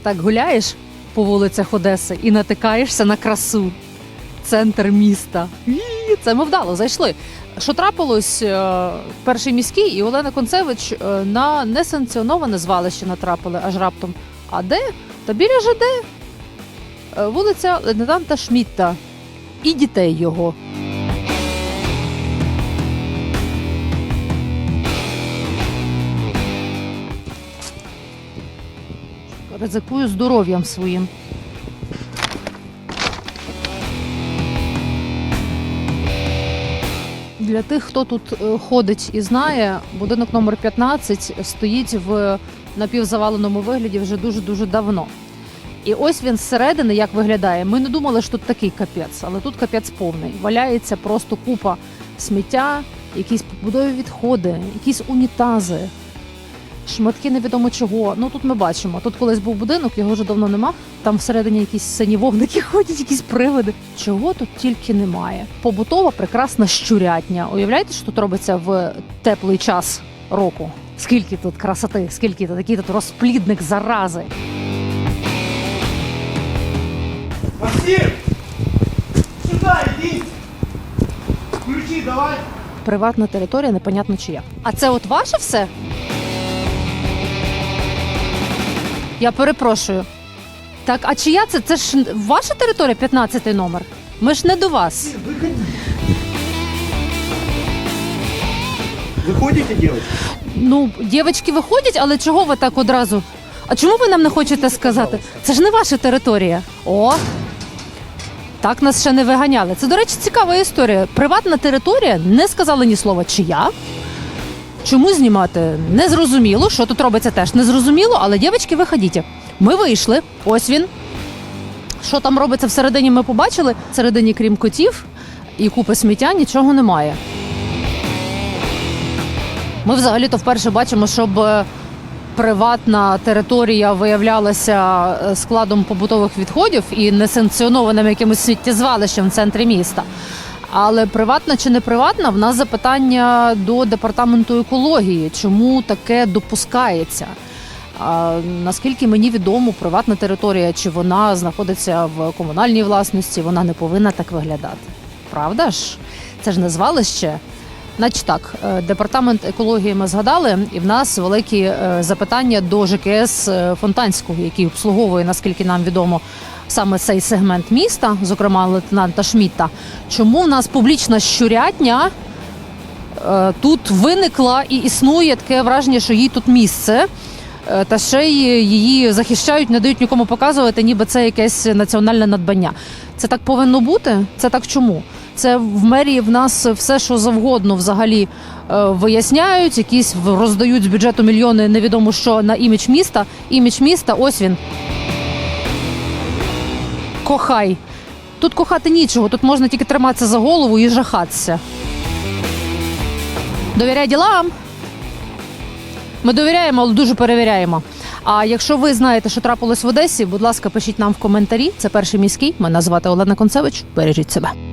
отак гуляєш по вулицях Одеси і натикаєшся на красу. Центр міста. Це ми вдало зайшли. Що трапилось? е, Перший міський і Олена Концевич е, на несанкціоноване звалище натрапили аж раптом. А де? Та біля ЖД. Е, Вулиця Лейтенанта Шмітта і дітей його. Ризикую здоров'ям своїм. Для тих, хто тут е, ходить і знає, будинок номер 15 стоїть в напівзаваленому вигляді вже дуже дуже давно. І ось він зсередини як виглядає. Ми не думали, що тут такий капець, але тут капець повний. Валяється просто купа сміття, якісь побудові відходи, якісь унітази, шматки невідомо чого. Ну тут ми бачимо. Тут колись був будинок, його вже давно нема. Там всередині якісь сині вогники ходять, якісь привиди. Чого тут тільки немає. Побутова прекрасна щурятня. Уявляєте, що тут робиться в теплий час року? Скільки тут красоти, скільки тут такий тут розплідник зарази. Максим! Сюда иди! Ключи давай! Приватна територія, непонятно чия. А це от ваше все? Я перепрошую. Так, а чия це? Це ж ваша територія, 15 номер? Ми ж не до вас. Выходи! Выходите, девочки? Ну, дівчатки виходять, але чого ви так одразу? А чому ви нам не хочете сказати? Це ж не ваша територія. О! Так нас ще не виганяли. Це, до речі, цікава історія. Приватна територія, не сказали ні слова чия. Чому знімати? Не зрозуміло. Що тут робиться теж не зрозуміло, але дівчатки, виходіть. Ми вийшли. Ось він. Що там робиться всередині, ми побачили. Всередині, крім котів і купи сміття, нічого немає. Ми взагалі-то вперше бачимо, щоб е, приватна територія виявлялася е, складом побутових відходів і несанкціонованим якимось сміттєзвалищем в центрі міста. Але приватна чи не приватна, в нас запитання до департаменту екології, чому таке допускається. А, наскільки мені відомо, приватна територія, чи вона знаходиться в комунальній власності, вона не повинна так виглядати. Правда ж? Це ж не звалище. Значить так, е, департамент екології ми згадали, і в нас великі е, запитання до ЖКС е, Фонтанського, який обслуговує, наскільки нам відомо, саме цей сегмент міста, зокрема лейтенанта Шмітта. Чому в нас публічна щурятня е, тут виникла і існує таке враження, що їй тут місце. Е, Та ще й її захищають, не дають нікому показувати, ніби це якесь національне надбання. Це так повинно бути? Це так чому? Це в мерії в нас все, що завгодно взагалі е, виясняють, якісь роздають з бюджету мільйони невідомо що на імідж міста. Імідж міста, ось він. Кохай. Тут кохати нічого, тут можна тільки триматися за голову і жахатися. Довіряй ділам. Ми довіряємо, але дуже перевіряємо. А якщо ви знаєте, що трапилось в Одесі, будь ласка, пишіть нам в коментарі. Це перший міський. Мене звати Олена Концевич. Бережіть себе.